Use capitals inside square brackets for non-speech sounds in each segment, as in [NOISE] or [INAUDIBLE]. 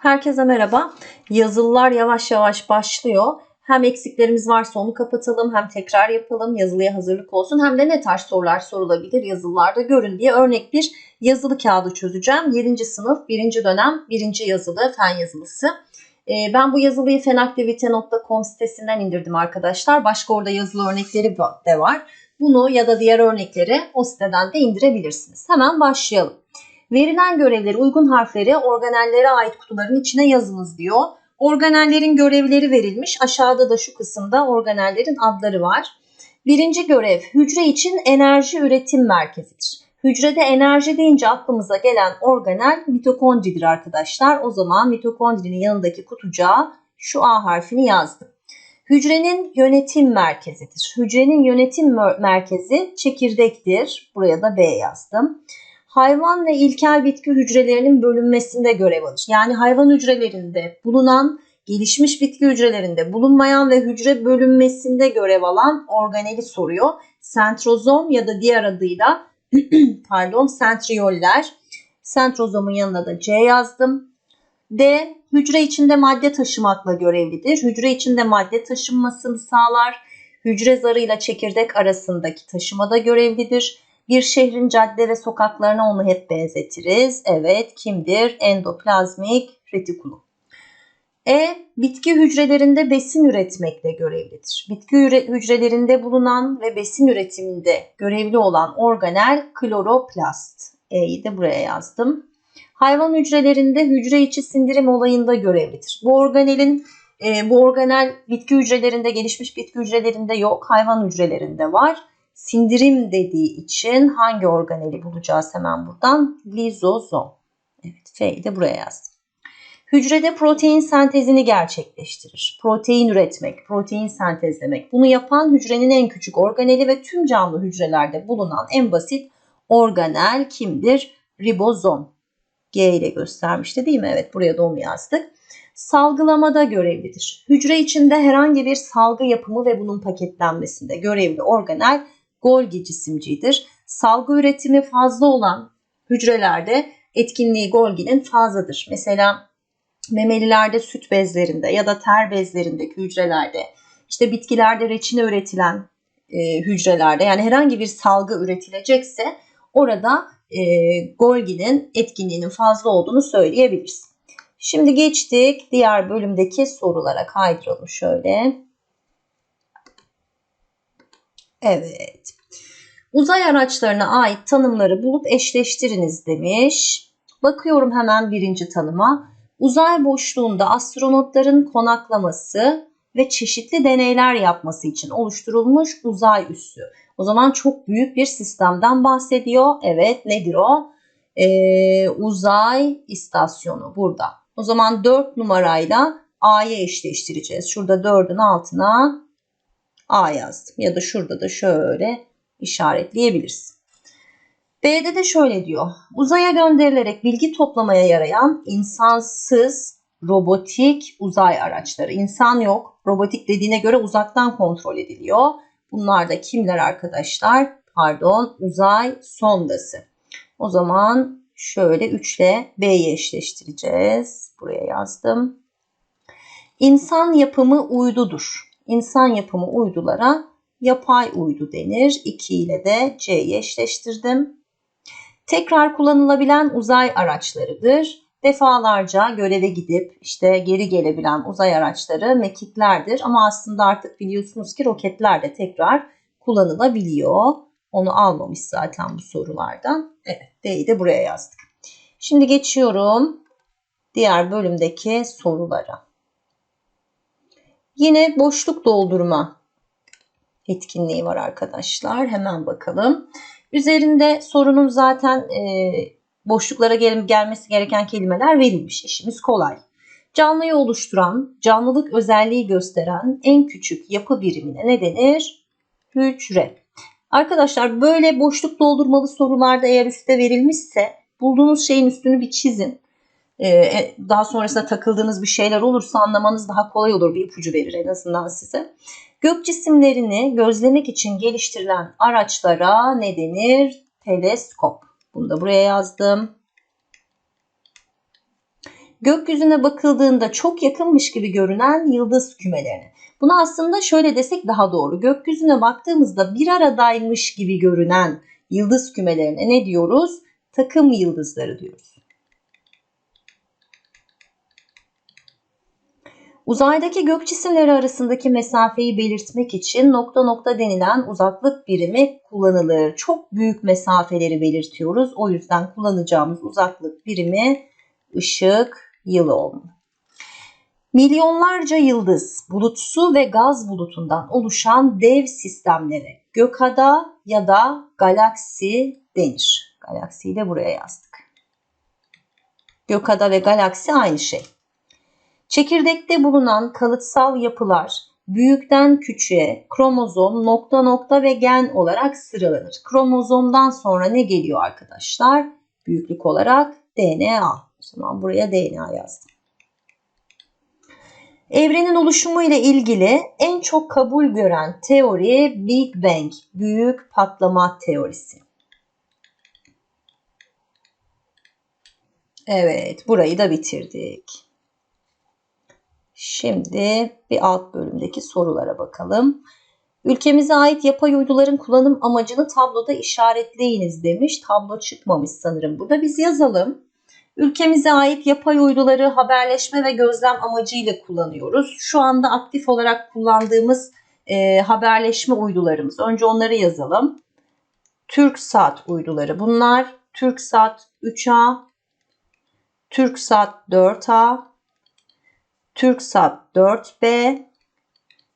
Herkese merhaba. Yazılılar yavaş yavaş başlıyor. Hem eksiklerimiz varsa onu kapatalım hem tekrar yapalım yazılıya hazırlık olsun hem de ne tarz sorular sorulabilir yazılılarda görün diye örnek bir yazılı kağıdı çözeceğim. 7. sınıf 1. dönem 1. yazılı fen yazılısı. Ee, ben bu yazılıyı fenaktivite.com sitesinden indirdim arkadaşlar. Başka orada yazılı örnekleri de var. Bunu ya da diğer örnekleri o siteden de indirebilirsiniz. Hemen başlayalım. Verilen görevleri uygun harfleri organellere ait kutuların içine yazınız diyor. Organellerin görevleri verilmiş. Aşağıda da şu kısımda organellerin adları var. Birinci görev hücre için enerji üretim merkezidir. Hücrede enerji deyince aklımıza gelen organel mitokondridir arkadaşlar. O zaman mitokondrinin yanındaki kutucuğa şu A harfini yazdım. Hücrenin yönetim merkezidir. Hücrenin yönetim merkezi çekirdektir. Buraya da B yazdım hayvan ve ilkel bitki hücrelerinin bölünmesinde görev alır. Yani hayvan hücrelerinde bulunan, gelişmiş bitki hücrelerinde bulunmayan ve hücre bölünmesinde görev alan organeli soruyor. Sentrozom ya da diğer adıyla [CLEARS THROAT] pardon sentriyoller. Sentrozomun yanına da C yazdım. D. Hücre içinde madde taşımakla görevlidir. Hücre içinde madde taşınmasını sağlar. Hücre zarıyla çekirdek arasındaki taşımada görevlidir. Bir şehrin cadde ve sokaklarına onu hep benzetiriz. Evet kimdir? Endoplazmik retikulum. E. Bitki hücrelerinde besin üretmekle görevlidir. Bitki hücrelerinde bulunan ve besin üretiminde görevli olan organel kloroplast. E'yi de buraya yazdım. Hayvan hücrelerinde hücre içi sindirim olayında görevlidir. Bu organelin e, bu organel bitki hücrelerinde gelişmiş bitki hücrelerinde yok, hayvan hücrelerinde var sindirim dediği için hangi organeli bulacağız hemen buradan? Lizozom. Evet F'yi de buraya yazdım. Hücrede protein sentezini gerçekleştirir. Protein üretmek, protein sentezlemek. Bunu yapan hücrenin en küçük organeli ve tüm canlı hücrelerde bulunan en basit organel kimdir? Ribozom. G ile göstermişti değil mi? Evet buraya da onu yazdık. Salgılamada görevlidir. Hücre içinde herhangi bir salgı yapımı ve bunun paketlenmesinde görevli organel Golgi cisimcidir. Salgı üretimi fazla olan hücrelerde etkinliği Golgi'nin fazladır. Mesela memelilerde süt bezlerinde ya da ter bezlerindeki hücrelerde, işte bitkilerde reçine üretilen e, hücrelerde yani herhangi bir salgı üretilecekse orada e, Golgi'nin etkinliğinin fazla olduğunu söyleyebiliriz. Şimdi geçtik diğer bölümdeki sorulara kaydıralım şöyle. Evet. Uzay araçlarına ait tanımları bulup eşleştiriniz demiş. Bakıyorum hemen birinci tanıma. Uzay boşluğunda astronotların konaklaması ve çeşitli deneyler yapması için oluşturulmuş uzay üssü. O zaman çok büyük bir sistemden bahsediyor. Evet nedir o? Ee, uzay istasyonu burada. O zaman 4 numarayla A'ya eşleştireceğiz. Şurada 4'ün altına A yazdım. Ya da şurada da şöyle işaretleyebiliriz. B'de de şöyle diyor. Uzaya gönderilerek bilgi toplamaya yarayan insansız robotik uzay araçları. İnsan yok. Robotik dediğine göre uzaktan kontrol ediliyor. Bunlar da kimler arkadaşlar? Pardon uzay sondası. O zaman şöyle 3 ile B'yi eşleştireceğiz. Buraya yazdım. İnsan yapımı uydudur insan yapımı uydulara yapay uydu denir. 2 ile de C'yi eşleştirdim. Tekrar kullanılabilen uzay araçlarıdır. Defalarca göreve gidip işte geri gelebilen uzay araçları mekiklerdir. Ama aslında artık biliyorsunuz ki roketler de tekrar kullanılabiliyor. Onu almamış zaten bu sorulardan. Evet D'yi de buraya yazdık. Şimdi geçiyorum diğer bölümdeki sorulara. Yine boşluk doldurma etkinliği var arkadaşlar. Hemen bakalım. Üzerinde sorunun zaten e, boşluklara gel gelmesi gereken kelimeler verilmiş. İşimiz kolay. Canlıyı oluşturan, canlılık özelliği gösteren en küçük yapı birimine ne denir? Hücre. Arkadaşlar böyle boşluk doldurmalı sorularda eğer üstte verilmişse bulduğunuz şeyin üstünü bir çizin. Ee, e, daha sonrasında takıldığınız bir şeyler olursa anlamanız daha kolay olur. Bir ipucu verir en azından size. Gök cisimlerini gözlemek için geliştirilen araçlara ne denir? Teleskop. Bunu da buraya yazdım. gökyüzüne bakıldığında çok yakınmış gibi görünen yıldız kümelerine. Bunu aslında şöyle desek daha doğru. Gökyüzüne baktığımızda bir aradaymış gibi görünen yıldız kümelerine ne diyoruz? Takım yıldızları diyoruz. Uzaydaki gök cisimleri arasındaki mesafeyi belirtmek için nokta nokta denilen uzaklık birimi kullanılır. Çok büyük mesafeleri belirtiyoruz. O yüzden kullanacağımız uzaklık birimi ışık yılı olmalı. Milyonlarca yıldız, bulutsu ve gaz bulutundan oluşan dev sistemlere gökada ya da galaksi denir. Galaksiyi de buraya yazdık. Gökada ve galaksi aynı şey. Çekirdekte bulunan kalıtsal yapılar büyükten küçüğe kromozom, nokta nokta ve gen olarak sıralanır. Kromozomdan sonra ne geliyor arkadaşlar? Büyüklük olarak DNA. O zaman buraya DNA yazdım. Evrenin oluşumu ile ilgili en çok kabul gören teori Big Bang, büyük patlama teorisi. Evet, burayı da bitirdik. Şimdi bir alt bölümdeki sorulara bakalım. Ülkemize ait yapay uyduların kullanım amacını tabloda işaretleyiniz demiş. Tablo çıkmamış sanırım. Burada biz yazalım. Ülkemize ait yapay uyduları haberleşme ve gözlem amacıyla kullanıyoruz. Şu anda aktif olarak kullandığımız e, haberleşme uydularımız. Önce onları yazalım. TürkSat uyduları. Bunlar TürkSat 3A, TürkSat 4A, TürkSat 4B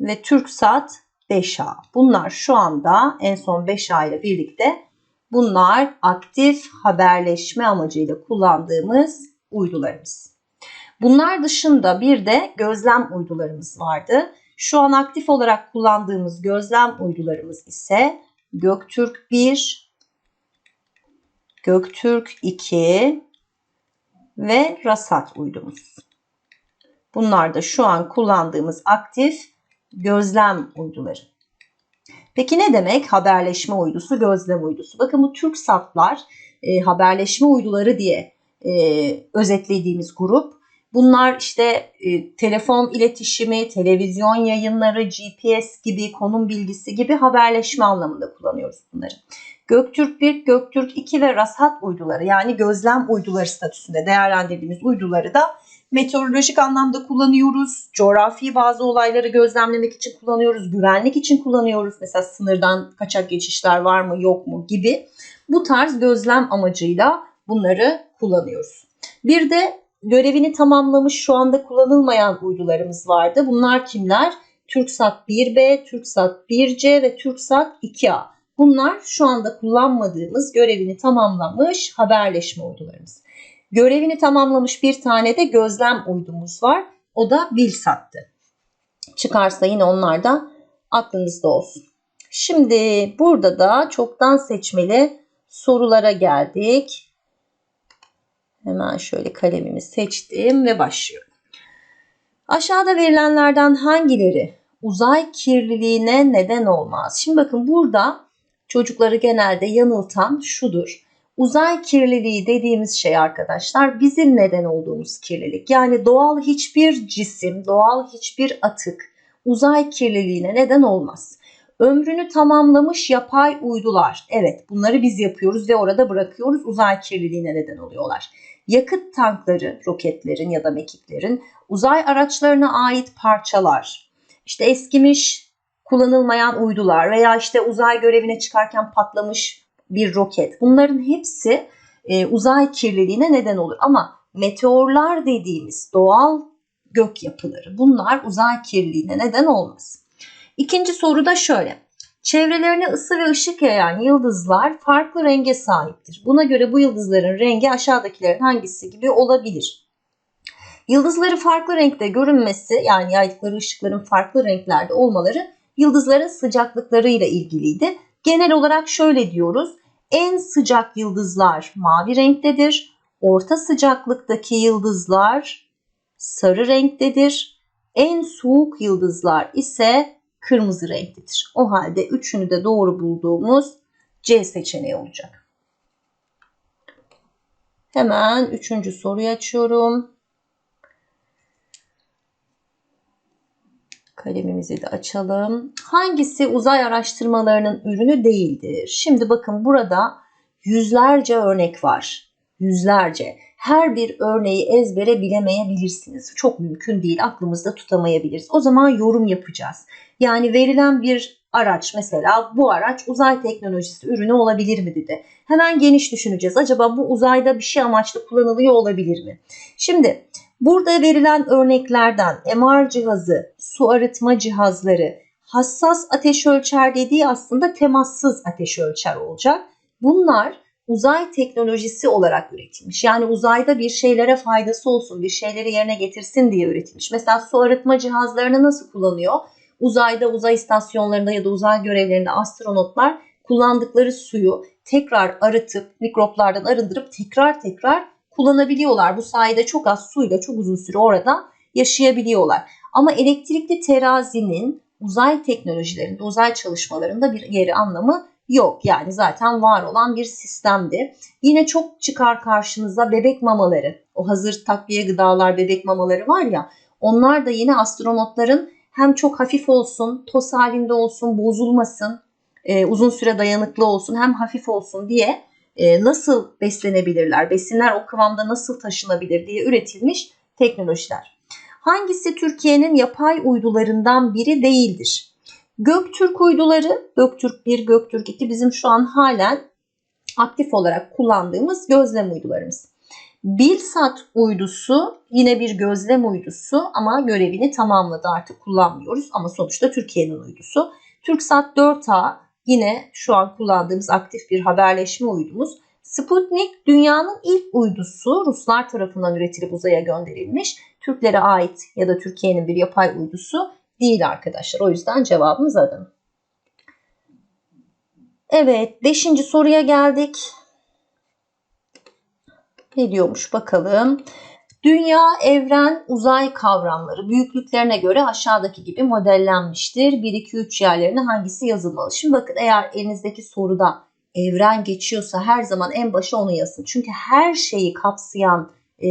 ve TürkSat 5A. Bunlar şu anda en son 5A ile birlikte bunlar aktif haberleşme amacıyla kullandığımız uydularımız. Bunlar dışında bir de gözlem uydularımız vardı. Şu an aktif olarak kullandığımız gözlem uydularımız ise Göktürk 1, Göktürk 2 ve Rasat uydumuz. Bunlar da şu an kullandığımız aktif gözlem uyduları. Peki ne demek haberleşme uydusu, gözlem uydusu? Bakın bu TürkSatlar e, haberleşme uyduları diye e, özetlediğimiz grup. Bunlar işte e, telefon iletişimi, televizyon yayınları, GPS gibi, konum bilgisi gibi haberleşme anlamında kullanıyoruz bunları. Göktürk 1, Göktürk 2 ve Rasat uyduları yani gözlem uyduları statüsünde değerlendirdiğimiz uyduları da meteorolojik anlamda kullanıyoruz. Coğrafi bazı olayları gözlemlemek için kullanıyoruz. Güvenlik için kullanıyoruz. Mesela sınırdan kaçak geçişler var mı yok mu gibi. Bu tarz gözlem amacıyla bunları kullanıyoruz. Bir de görevini tamamlamış şu anda kullanılmayan uydularımız vardı. Bunlar kimler? TürkSat 1B, TürkSat 1C ve TürkSat 2A. Bunlar şu anda kullanmadığımız görevini tamamlamış haberleşme uydularımız. Görevini tamamlamış bir tane de gözlem uydumuz var. O da Vilsat'tı. Çıkarsa yine onlar da aklınızda olsun. Şimdi burada da çoktan seçmeli sorulara geldik. Hemen şöyle kalemimi seçtim ve başlıyorum. Aşağıda verilenlerden hangileri uzay kirliliğine neden olmaz? Şimdi bakın burada çocukları genelde yanıltan şudur. Uzay kirliliği dediğimiz şey arkadaşlar bizim neden olduğumuz kirlilik. Yani doğal hiçbir cisim, doğal hiçbir atık uzay kirliliğine neden olmaz. Ömrünü tamamlamış yapay uydular. Evet bunları biz yapıyoruz ve orada bırakıyoruz uzay kirliliğine neden oluyorlar. Yakıt tankları, roketlerin ya da mekiklerin uzay araçlarına ait parçalar, işte eskimiş kullanılmayan uydular veya işte uzay görevine çıkarken patlamış bir roket. Bunların hepsi e, uzay kirliliğine neden olur. Ama meteorlar dediğimiz doğal gök yapıları bunlar uzay kirliliğine neden olmaz. İkinci soru da şöyle. Çevrelerine ısı ve ışık yayan yıldızlar farklı renge sahiptir. Buna göre bu yıldızların rengi aşağıdakilerin hangisi gibi olabilir? Yıldızları farklı renkte görünmesi yani yaydıkları ışıkların farklı renklerde olmaları yıldızların sıcaklıklarıyla ilgiliydi. Genel olarak şöyle diyoruz. En sıcak yıldızlar mavi renktedir. Orta sıcaklıktaki yıldızlar sarı renktedir. En soğuk yıldızlar ise kırmızı renktedir. O halde üçünü de doğru bulduğumuz C seçeneği olacak. Hemen üçüncü soruyu açıyorum. Kalemimizi de açalım. Hangisi uzay araştırmalarının ürünü değildir? Şimdi bakın burada yüzlerce örnek var. Yüzlerce. Her bir örneği ezbere bilemeyebilirsiniz. Çok mümkün değil. Aklımızda tutamayabiliriz. O zaman yorum yapacağız. Yani verilen bir araç mesela bu araç uzay teknolojisi ürünü olabilir mi dedi. Hemen geniş düşüneceğiz. Acaba bu uzayda bir şey amaçlı kullanılıyor olabilir mi? Şimdi burada verilen örneklerden MR cihazı, su arıtma cihazları, hassas ateş ölçer dediği aslında temassız ateş ölçer olacak. Bunlar uzay teknolojisi olarak üretilmiş. Yani uzayda bir şeylere faydası olsun, bir şeyleri yerine getirsin diye üretilmiş. Mesela su arıtma cihazlarını nasıl kullanıyor? Uzayda, uzay istasyonlarında ya da uzay görevlerinde astronotlar kullandıkları suyu tekrar arıtıp, mikroplardan arındırıp tekrar tekrar kullanabiliyorlar. Bu sayede çok az suyla çok uzun süre orada yaşayabiliyorlar. Ama elektrikli terazinin uzay teknolojilerinde, uzay çalışmalarında bir yeri anlamı yok. Yani zaten var olan bir sistemdi. Yine çok çıkar karşınıza bebek mamaları. O hazır takviye gıdalar, bebek mamaları var ya. Onlar da yine astronotların hem çok hafif olsun, toz halinde olsun, bozulmasın, e, uzun süre dayanıklı olsun, hem hafif olsun diye e, nasıl beslenebilirler, besinler o kıvamda nasıl taşınabilir diye üretilmiş teknolojiler. Hangisi Türkiye'nin yapay uydularından biri değildir? Göktürk uyduları, Göktürk 1, Göktürk 2 bizim şu an halen aktif olarak kullandığımız gözlem uydularımız. Bilsat uydusu yine bir gözlem uydusu ama görevini tamamladı artık kullanmıyoruz ama sonuçta Türkiye'nin uydusu. TürkSat 4A yine şu an kullandığımız aktif bir haberleşme uydumuz. Sputnik dünyanın ilk uydusu Ruslar tarafından üretilip uzaya gönderilmiş. Türklere ait ya da Türkiye'nin bir yapay uydusu değil arkadaşlar. O yüzden cevabımız adım. Evet, beşinci soruya geldik. Ne diyormuş bakalım. Dünya, evren, uzay kavramları büyüklüklerine göre aşağıdaki gibi modellenmiştir. 1, 2, 3 yerlerine hangisi yazılmalı? Şimdi bakın eğer elinizdeki soruda evren geçiyorsa her zaman en başa onu yazın. Çünkü her şeyi kapsayan e,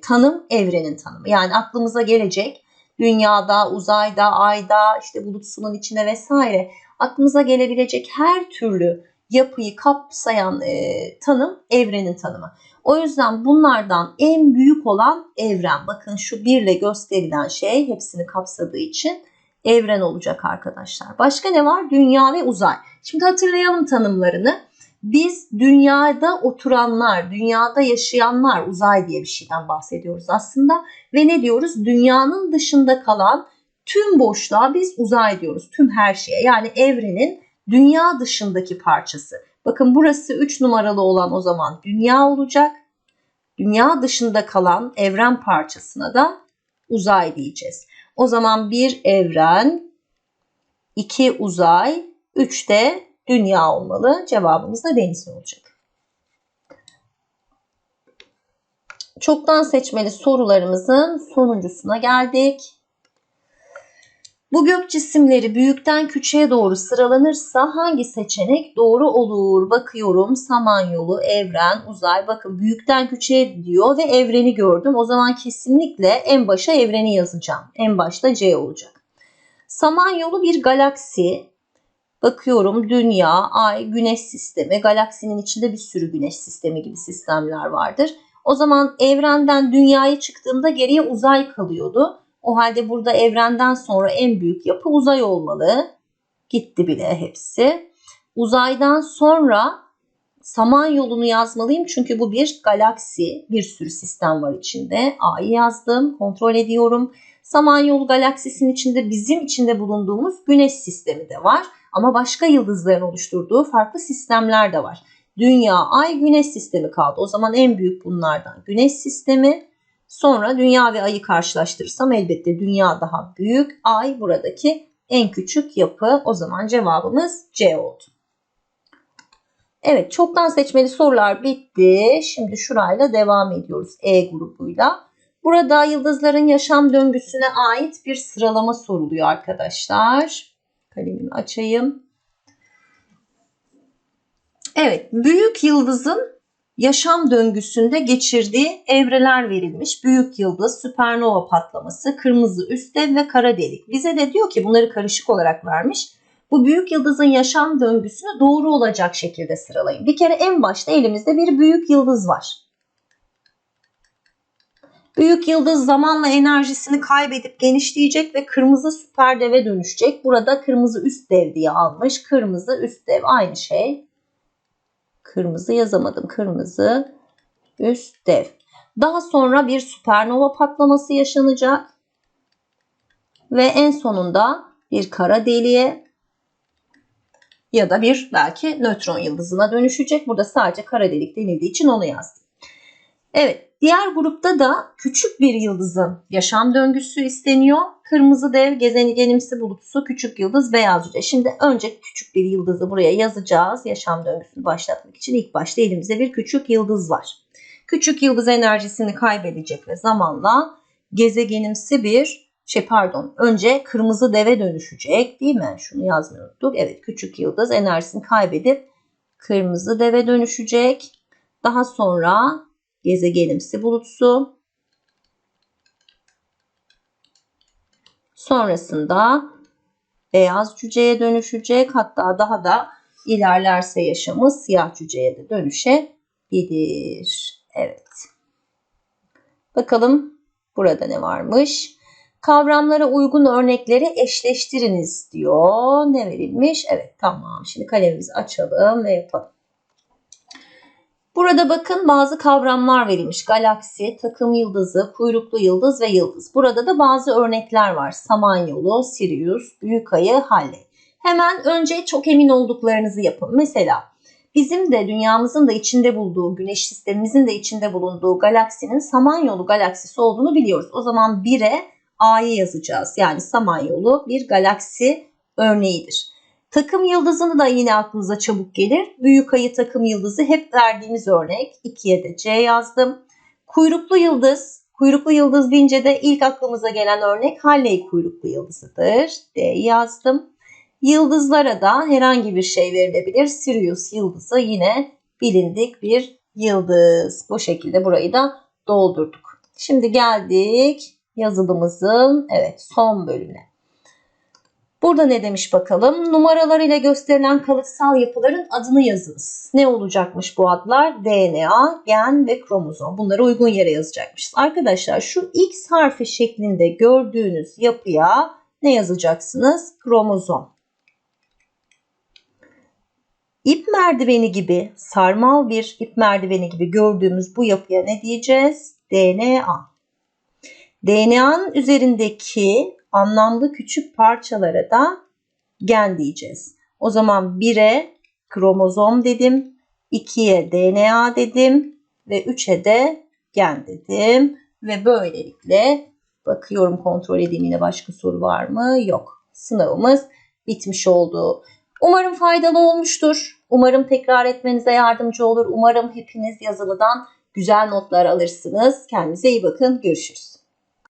tanım evrenin tanımı. Yani aklımıza gelecek dünyada, uzayda, ayda, işte bulutsunun içine vesaire aklımıza gelebilecek her türlü yapıyı kapsayan e, tanım evrenin tanımı. O yüzden bunlardan en büyük olan evren. Bakın şu birle gösterilen şey hepsini kapsadığı için evren olacak arkadaşlar. Başka ne var? Dünya ve uzay. Şimdi hatırlayalım tanımlarını. Biz dünyada oturanlar, dünyada yaşayanlar, uzay diye bir şeyden bahsediyoruz aslında. Ve ne diyoruz? Dünyanın dışında kalan tüm boşluğa biz uzay diyoruz. Tüm her şeye yani evrenin dünya dışındaki parçası. Bakın burası 3 numaralı olan o zaman dünya olacak. Dünya dışında kalan evren parçasına da uzay diyeceğiz. O zaman bir evren, iki uzay, üç de dünya olmalı. Cevabımız da deniz olacak. Çoktan seçmeli sorularımızın sonuncusuna geldik. Bu gök cisimleri büyükten küçüğe doğru sıralanırsa hangi seçenek doğru olur? Bakıyorum Samanyolu, evren, uzay. Bakın büyükten küçüğe diyor ve evreni gördüm. O zaman kesinlikle en başa evreni yazacağım. En başta C olacak. Samanyolu bir galaksi. Bakıyorum dünya, ay, güneş sistemi. Galaksinin içinde bir sürü güneş sistemi gibi sistemler vardır. O zaman evrenden dünyaya çıktığımda geriye uzay kalıyordu. O halde burada evrenden sonra en büyük yapı uzay olmalı. Gitti bile hepsi. Uzaydan sonra Samanyolu'nu yazmalıyım çünkü bu bir galaksi. Bir sürü sistem var içinde. A'yı yazdım. Kontrol ediyorum. Samanyolu galaksisinin içinde bizim içinde bulunduğumuz güneş sistemi de var. Ama başka yıldızların oluşturduğu farklı sistemler de var. Dünya, Ay, Güneş sistemi kaldı. O zaman en büyük bunlardan Güneş sistemi. Sonra dünya ve ayı karşılaştırırsam elbette dünya daha büyük. Ay buradaki en küçük yapı. O zaman cevabımız C oldu. Evet çoktan seçmeli sorular bitti. Şimdi şurayla devam ediyoruz E grubuyla. Burada yıldızların yaşam döngüsüne ait bir sıralama soruluyor arkadaşlar. Kalemimi açayım. Evet büyük yıldızın yaşam döngüsünde geçirdiği evreler verilmiş. Büyük yıldız, süpernova patlaması, kırmızı üst dev ve kara delik. Bize de diyor ki bunları karışık olarak vermiş. Bu büyük yıldızın yaşam döngüsünü doğru olacak şekilde sıralayın. Bir kere en başta elimizde bir büyük yıldız var. Büyük yıldız zamanla enerjisini kaybedip genişleyecek ve kırmızı süper deve dönüşecek. Burada kırmızı üst dev diye almış. Kırmızı üst dev aynı şey. Kırmızı yazamadım. Kırmızı üst dev. Daha sonra bir süpernova patlaması yaşanacak. Ve en sonunda bir kara deliğe ya da bir belki nötron yıldızına dönüşecek. Burada sadece kara delik denildiği için onu yazdım. Evet, diğer grupta da küçük bir yıldızın yaşam döngüsü isteniyor. Kırmızı dev, gezegenimsi bulutsu, küçük yıldız, beyaz cüce. Şimdi önce küçük bir yıldızı buraya yazacağız. Yaşam döngüsünü başlatmak için ilk başta elimizde bir küçük yıldız var. Küçük yıldız enerjisini kaybedecek ve zamanla gezegenimsi bir şey pardon önce kırmızı deve dönüşecek değil mi? Şunu yazmayı unuttuk. Evet küçük yıldız enerjisini kaybedip kırmızı deve dönüşecek. Daha sonra gezegenimsi bulutsu. Sonrasında beyaz cüceye dönüşecek. Hatta daha da ilerlerse yaşamı siyah cüceye de dönüşebilir. Evet. Bakalım burada ne varmış? Kavramlara uygun örnekleri eşleştiriniz diyor. Ne verilmiş? Evet tamam. Şimdi kalemimizi açalım ve yapalım. Burada bakın bazı kavramlar verilmiş. Galaksi, takım yıldızı, kuyruklu yıldız ve yıldız. Burada da bazı örnekler var. Samanyolu, Sirius, Büyük Ayı, Halley. Hemen önce çok emin olduklarınızı yapın. Mesela bizim de dünyamızın da içinde bulunduğu, güneş sistemimizin de içinde bulunduğu galaksinin Samanyolu galaksisi olduğunu biliyoruz. O zaman 1'e A'yı yazacağız. Yani Samanyolu bir galaksi örneğidir. Takım yıldızını da yine aklınıza çabuk gelir. Büyük ayı takım yıldızı hep verdiğimiz örnek. 2'ye de C yazdım. Kuyruklu yıldız. Kuyruklu yıldız deyince de ilk aklımıza gelen örnek Halley kuyruklu yıldızıdır. D yazdım. Yıldızlara da herhangi bir şey verilebilir. Sirius yıldızı yine bilindik bir yıldız. Bu şekilde burayı da doldurduk. Şimdi geldik yazılımızın evet son bölümüne. Burada ne demiş bakalım? Numaralar ile gösterilen kalıtsal yapıların adını yazınız. Ne olacakmış bu adlar? DNA, gen ve kromozom. Bunları uygun yere yazacakmışız. Arkadaşlar şu X harfi şeklinde gördüğünüz yapıya ne yazacaksınız? Kromozom. İp merdiveni gibi, sarmal bir ip merdiveni gibi gördüğümüz bu yapıya ne diyeceğiz? DNA. DNA'nın üzerindeki anlamlı küçük parçalara da gen diyeceğiz. O zaman 1'e kromozom dedim, 2'ye DNA dedim ve 3'e de gen dedim. Ve böylelikle bakıyorum kontrol edeyim yine başka soru var mı? Yok. Sınavımız bitmiş oldu. Umarım faydalı olmuştur. Umarım tekrar etmenize yardımcı olur. Umarım hepiniz yazılıdan güzel notlar alırsınız. Kendinize iyi bakın. Görüşürüz.